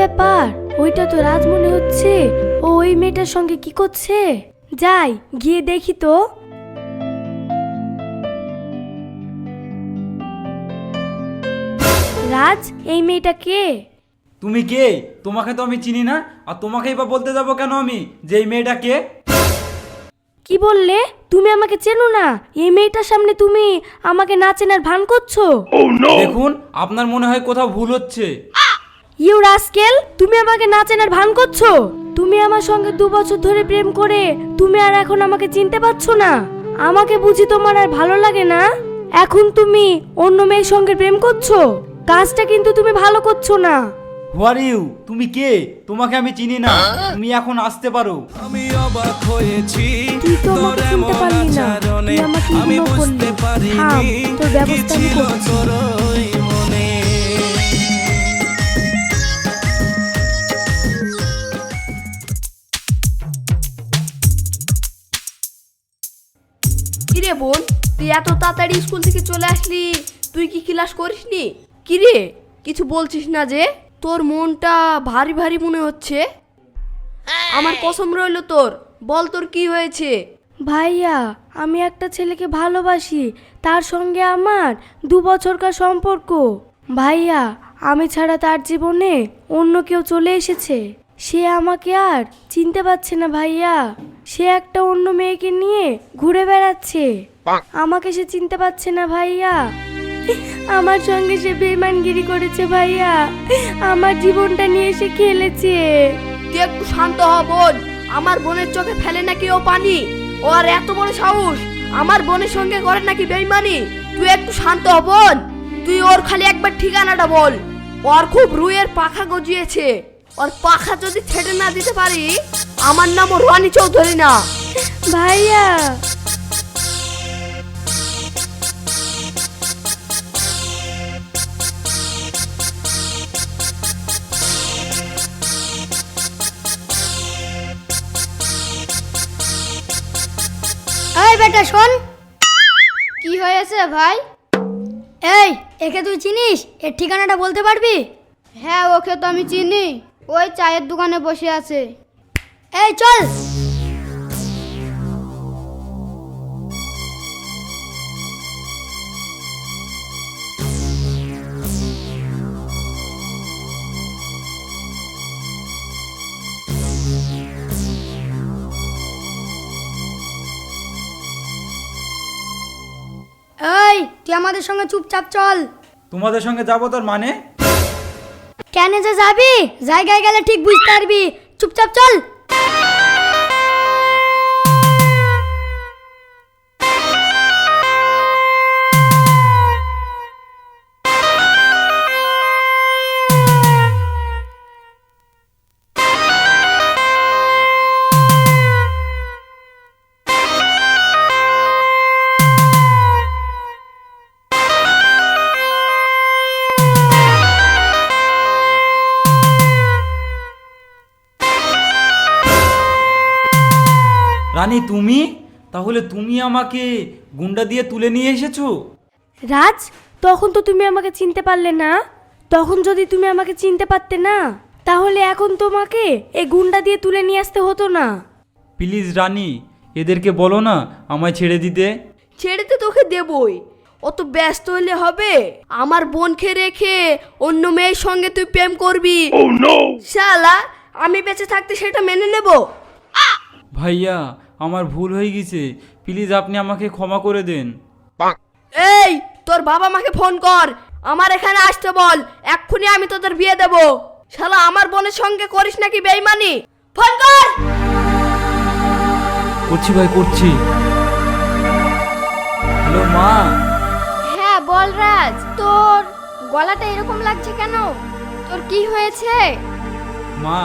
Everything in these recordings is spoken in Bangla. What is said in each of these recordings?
ব্যাপার? ওইটা তো রাজ মনে হচ্ছে। ও ওই মেয়েটার সঙ্গে কি করছে? যাই গিয়ে দেখি তো। রাজ এই মেয়েটা কে? তুমি কে? তোমাকে তো আমি চিনি না। আর তোমাকেই বা বলতে যাব কেন আমি? যে এই মেয়েটা কে? কি বললে? তুমি আমাকে চেনো না। এই মেয়েটার সামনে তুমি আমাকে না চেনার ভান করছ? দেখুন আপনার মনে হয় কোথাও ভুল হচ্ছে। ইউ রাস্কেল তুমি আমাকে না চেনার ভান করছ? তুমি আমার সঙ্গে দু বছর ধরে প্রেম করে তুমি আর এখন আমাকে চিনতে পারছ না। আমাকে বুঝি তোমার আর ভালো লাগে না? এখন তুমি অন্য মেয়ের সঙ্গে প্রেম করছ? কাজটা কিন্তু তুমি ভালো করছ না। হোয়ার ইউ তুমি কে? তোমাকে আমি চিনি না। তুমি এখন আসতে পারো। আমি অবাক হয়েছি। তুই তো তোর আমাকে চিনতে এমন পারলি না। আচরণে তুই আমাকে আমি বুঝতে পারিনি। তোর ব্যবস্থা আমি করছি। কিরে বোন, তুই এত তাড়াতাড়ি স্কুল থেকে চলে আসলি, তুই কি ক্লাস করিসনি? কিরে, কিছু বলছিস না যে? তোর মনটা ভারী ভারী মনে হচ্ছে। আমার কসম রইল তোর, বল তোর কি হয়েছে? ভাইয়া, আমি একটা ছেলেকে ভালোবাসি, তার সঙ্গে আমার দু বছরকার সম্পর্ক। ভাইয়া, আমি ছাড়া তার জীবনে অন্য কেউ চলে এসেছে। সে আমাকে আর চিনতে পারছে না ভাইয়া। সে একটা অন্য মেয়েকে নিয়ে ঘুরে বেড়াচ্ছে। আমাকে সে চিনতে পারছে না ভাইয়া। আমার সঙ্গে সে বেমানগিরি করেছে ভাইয়া। আমার জীবনটা নিয়ে সে খেলেছে। তুই একটু শান্ত হ, বোন। আমার বোনের চোখে ফেলে নাকি ও পানি? ও আর এত বড় সাহস। আমার বোনের সঙ্গে করে নাকি বেইমানি? তুই একটু শান্ত হ, বোন। তুই ওর খালি একবার ঠিকানাটা বল। ওর খুব রুইয়ের পাখা গজিয়েছে। ওর পাখা যদি ছেড়ে না দিতে পারি আমার নাম রনি চৌধুরী না। ভাইয়া। এই বেটা শোন। কি হয়েছে ভাই? এই একে তুই চিনিস? এর ঠিকানাটা বলতে পারবি? হ্যাঁ ওকে তো আমি চিনি। ওই চায়ের দোকানে বসে আছে। এই, চল। এই, তুই আমাদের সঙ্গে চুপচাপ চল। তোমাদের সঙ্গে যাব তোর মানে? কেন যে যাবি জায়গায় গেলে ঠিক বুঝতে পারবি। চুপচাপ চল। রানী তুমি তাহলে তুমি আমাকে গুন্ডা দিয়ে তুলে নিয়ে এসেছ? রাজ তখন তো তুমি আমাকে চিনতে পারলে না। তখন যদি তুমি আমাকে চিনতে পারতে না তাহলে এখন তোমাকে এই গুন্ডা দিয়ে তুলে নিয়ে আসতে হতো না। প্লিজ রানী এদেরকে বলো না আমায় ছেড়ে দিতে। ছেড়ে তো তোকে দেবই। অত ব্যস্ত হলে হবে? আমার বোনকে রেখে অন্য মেয়ের সঙ্গে তুই প্রেম করবি? শালা আমি বেঁচে থাকতে সেটা মেনে নেব? ভাইয়া আমার ভুল হয়ে গেছে। প্লিজ আপনি আমাকে ক্ষমা করে দেন। এই তোর বাবা মাকে ফোন কর। আমার এখানে আসতে বল। এক্ষুনি আমি তোদের বিয়ে দেব। শালা আমার বোনের সঙ্গে করিস নাকি বেইমানি? ফোন কর! করছি ভাই করছি। হ্যালো মা। হ্যাঁ বল রাজ তোর গলাটা এরকম লাগছে কেন? তোর কি হয়েছে? মা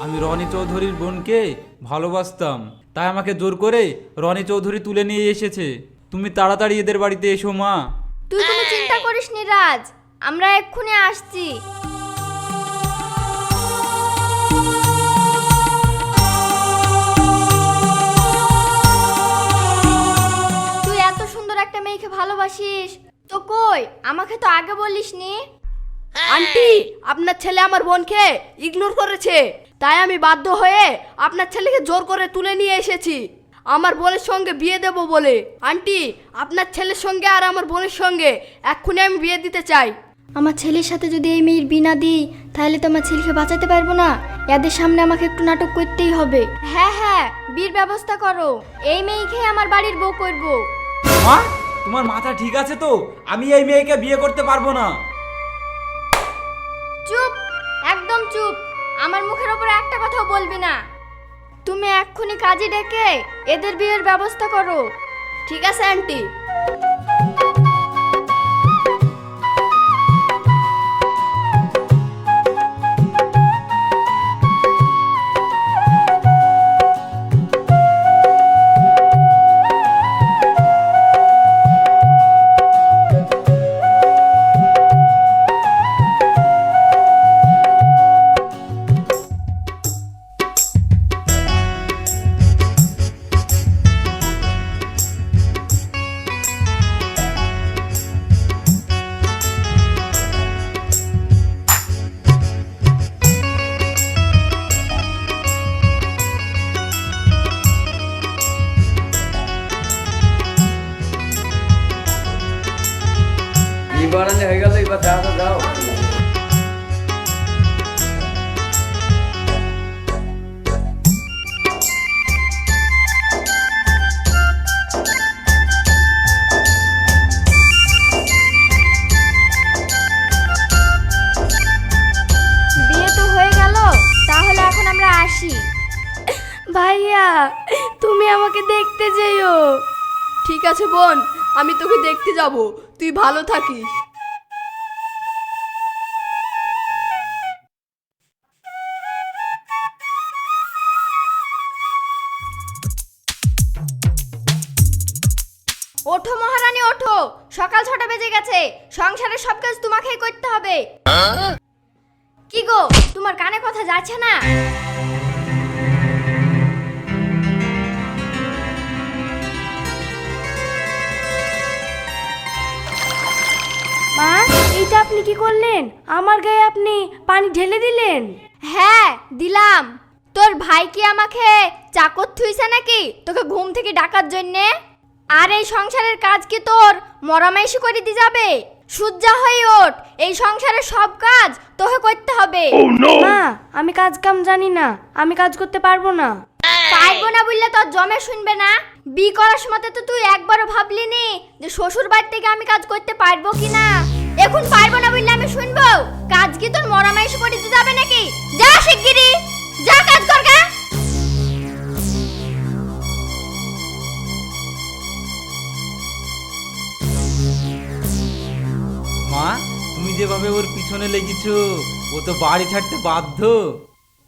আমি রনি চৌধুরীর বোনকে ভালোবাসতাম। তাই আমাকে জোর করে রনি চৌধুরী তুলে নিয়ে এসেছে। তুমি তাড়াতাড়ি এদের বাড়িতে এসো মা। তুই কোনো চিন্তা করিস নি রাজ। আমরা এক্ষুনি আসছি। তুই এত সুন্দর একটা মেয়েকে ভালোবাসিস। তো কই? আমাকে তো আগে বলিসনি। আন্টি আপনার ছেলে আমার বোনকে ইগনোর করেছে। তাই আমি বাধ্য হয়ে আপনার ছেলেকে জোর করে তুলে নিয়ে এসেছি। আমার বোনের সঙ্গে বিয়ে দেব বলে। আন্টি আপনার ছেলের সঙ্গে আর আমার বোনের সঙ্গে এক্ষুনি আমি বিয়ে দিতে চাই। আমার ছেলের সাথে যদি এই মেয়ের বিনা দিই তাহলে তো আমার ছেলেকে বাঁচাতে পারব না। এদের সামনে আমাকে একটু নাটক করতেই হবে। হ্যাঁ হ্যাঁ বিয়ের ব্যবস্থা করো। এই মেয়েকে আমার বাড়ির বউ করব। মা তোমার মাথা ঠিক আছে তো? আমি এই মেয়েকে বিয়ে করতে পারব না। চুপ একদম চুপ। আমার মুখের ওপর একটা কথাও বলবি না। তুমি এক্ষুনি কাজে ডেকে এদের বিয়ের ব্যবস্থা করো। ঠিক আছে, আন্টি? ঠিক আছে বোন। আমি তোকে দেখতে যাব। তুই ভালো থাকিস। ওঠো মহারানী ওঠো। সকাল ছটা বেজে গেছে। সংসারের সব কাজ তোমাকেই করতে হবে। কি গো তোমার কানে কথা যাচ্ছে না? আপনি কি করলেন? আমার গায়ে আপনি পানি ঢেলে দিলেন? হ্যাঁ দিলাম। তোর ভাই কি আমাকে চাকর থুইছে নাকি তোকে ঘুম থেকে ডাকার জন্যে? আর এই সংসারের কাজ কি তোর মরামাইশি করে দি যাবে? সূর্যা হয়ে ওঠ এই সংসারের সব কাজ তোকে করতে হবে। মা আমি কাজ কাম জানি না আমি কাজ করতে পারব না। পারব না বললে তোর জমে শুনবে না। বি করার সময় তো তুই একবারও ভাবলি নি যে শ্বশুর বাড়ি থেকে আমি কাজ করতে পারব কি না এখন পারব না বললে আমি শুনব? কাজ কি তোর মরামাইশ করে দিতে যাবে নাকি? যা শিগগিরি যা কাজ কর গা। মা তুমি যেভাবে ওর পিছনে লেগেছো ও তো বাড়ি ছাড়তে বাধ্য।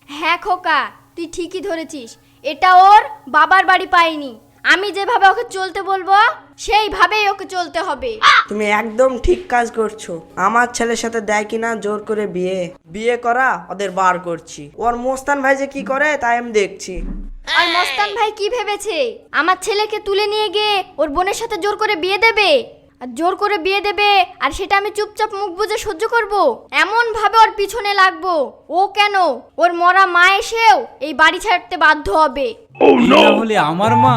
হ্যাঁ খোকা তুই ঠিকই ধরেছিস। এটা ওর বাবার বাড়ি পাইনি আমি যেভাবে ওকে চলতে বলব সেইভাবেই ওকে চলতে হবে। তুমি একদম ঠিক কাজ করছ। আমার ছেলের সাথে দেয় কিনা জোর করে বিয়ে। বিয়ে করা ওদের বার করছি। ওর মোস্তান ভাই যে কি করে তাই আমি দেখছি। আর মস্তান ভাই কি ভেবেছে? আমার ছেলেকে তুলে নিয়ে গিয়ে ওর বোনের সাথে জোর করে বিয়ে দেবে? আর জোর করে বিয়ে দেবে আর সেটা আমি চুপচাপ মুখ বুজে সহ্য করব? এমন ভাবে ওর পিছনে লাগবো। ও কেন? ওর মরা মা এসেও এই বাড়ি ছাড়তে বাধ্য হবে। এই হলে আমার মা?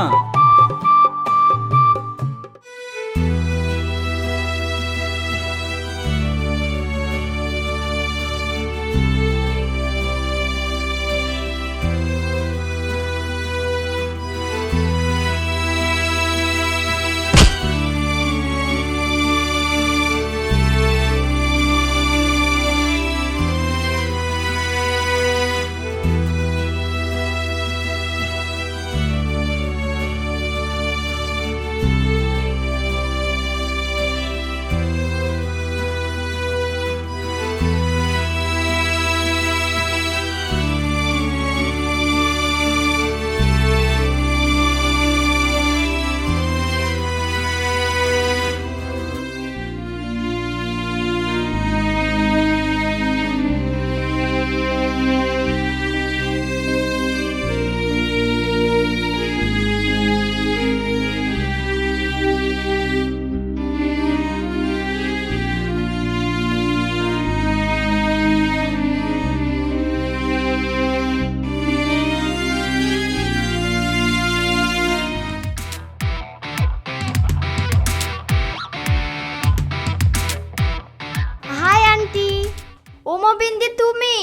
বিন্দি তুমি?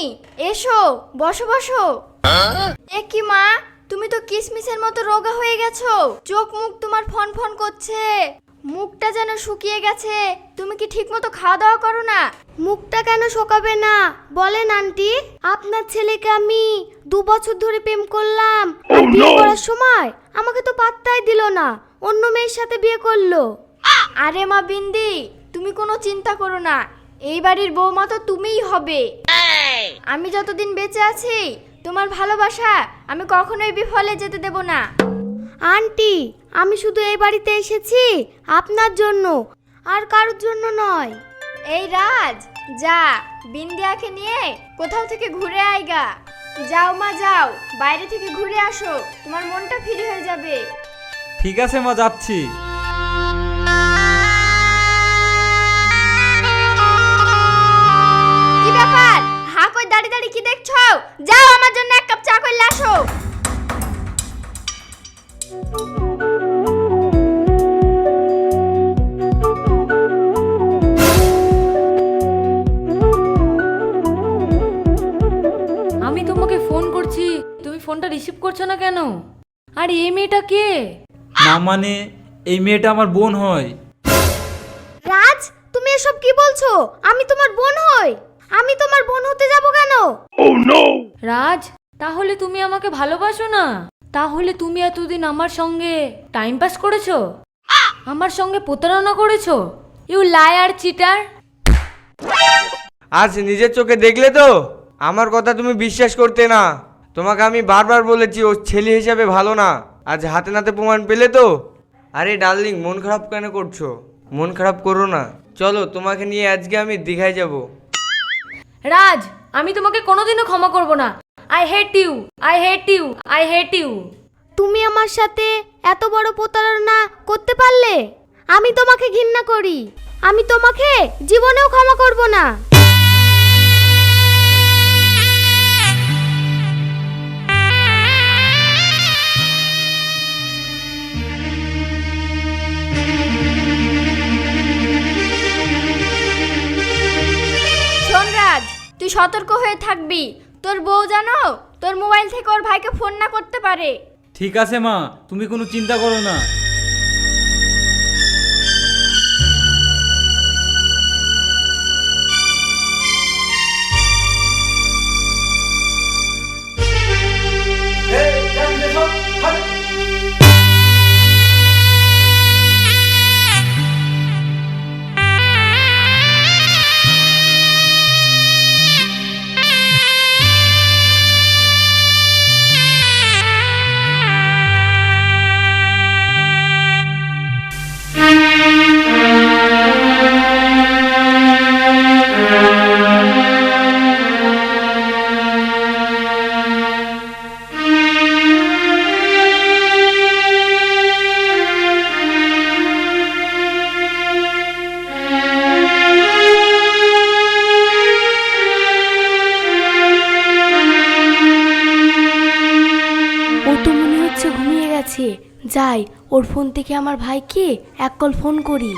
এসো বসো বসো। এ কি মা তুমি তো কিসমিসের মতো রোগা হয়ে গেছো। চোখ মুখ তোমার ফন ফন করছে। মুখটা যেন শুকিয়ে গেছে। তুমি কি ঠিকমতো খাওয়া দাওয়া করো না? মুখটা কেন শোকাবে না? বলেন আন্টি। আপনার ছেলেকে আমি দু বছর ধরে প্রেম করলাম। আর বিয়ে করার সময় আমাকে তো পাত্তাই দিল না। অন্য মেয়ের সাথে বিয়ে করল। আরে মা বিন্দি তুমি কোনো চিন্তা করো না। এই বাড়ির বৌমা তো তুমিই হবে। আমি যতদিন বেঁচে আছি তোমার ভালোবাসা আমি কখনোই বিফলে যেতে দেব না। আন্টি আমি শুধু এই বাড়িতে এসেছি আপনার জন্য আর কারোর জন্য নয়। এই রাজ যা বিন্দিয়াকে নিয়ে কোথাও থেকে ঘুরে আইগা যাও মা যাও বাইরে থেকে ঘুরে আসো তোমার মনটা ফ্রি হয়ে যাবে। ঠিক আছে মা যাচ্ছি। ব্যাপার? হা কই দাঁড়িয়ে দাঁড়িয়ে কি দেখছ? যাও আমার জন্য এক কাপ চা করলে আসো। আমি তোমাকে ফোন করছি। তুমি ফোনটা রিসিভ করছ না কেন? আর এই মেয়েটা কে? না মানে এই মেয়েটা আমার বোন হয়। রাজ তুমি এসব কি বলছো? আমি তোমার বোন হই। আমি তোমার বোন হতে যাব কেন? রাজ তাহলে তুমি আমাকে ভালোবাসো না? তাহলে তুমি এতদিন আমার সঙ্গে টাইম পাস করেছ? আমার সঙ্গে প্রতারণা করেছ? ইউ লায়ার চিটার আজ নিজের চোখে দেখলে তো? আমার কথা তুমি বিশ্বাস করতে না। তোমাকে আমি বারবার বলেছি ও ছেলে হিসাবে ভালো না। আজ হাতে নাতে প্রমাণ পেলে তো? আরে ডার্লিং মন খারাপ কেন করছ? মন খারাপ করো না। চলো তোমাকে নিয়ে আজকে আমি দীঘায় যাব। রাজ, আমি তোমাকে কোনোদিনও ক্ষমা করব না। I hate you I hate you I hate you তুমি আমার সাথে এত বড় প্রতারণা করতে পারলে? আমি তোমাকে ঘৃণা করি। আমি তোমাকে জীবনেও ক্ষমা করব না। শোন তুই সতর্ক হয়ে থাকবি। তোর বউ জানো তোর মোবাইল থেকে ওর ভাইকে ফোন না করতে পারে। ঠিক আছে মা, তুমি কোনো চিন্তা করো না। যাই ওর ফোন থেকে আমার ভাইকে এক কল ফোন করি।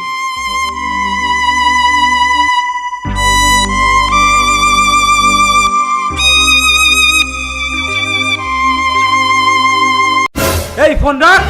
এই ফোন রাখ।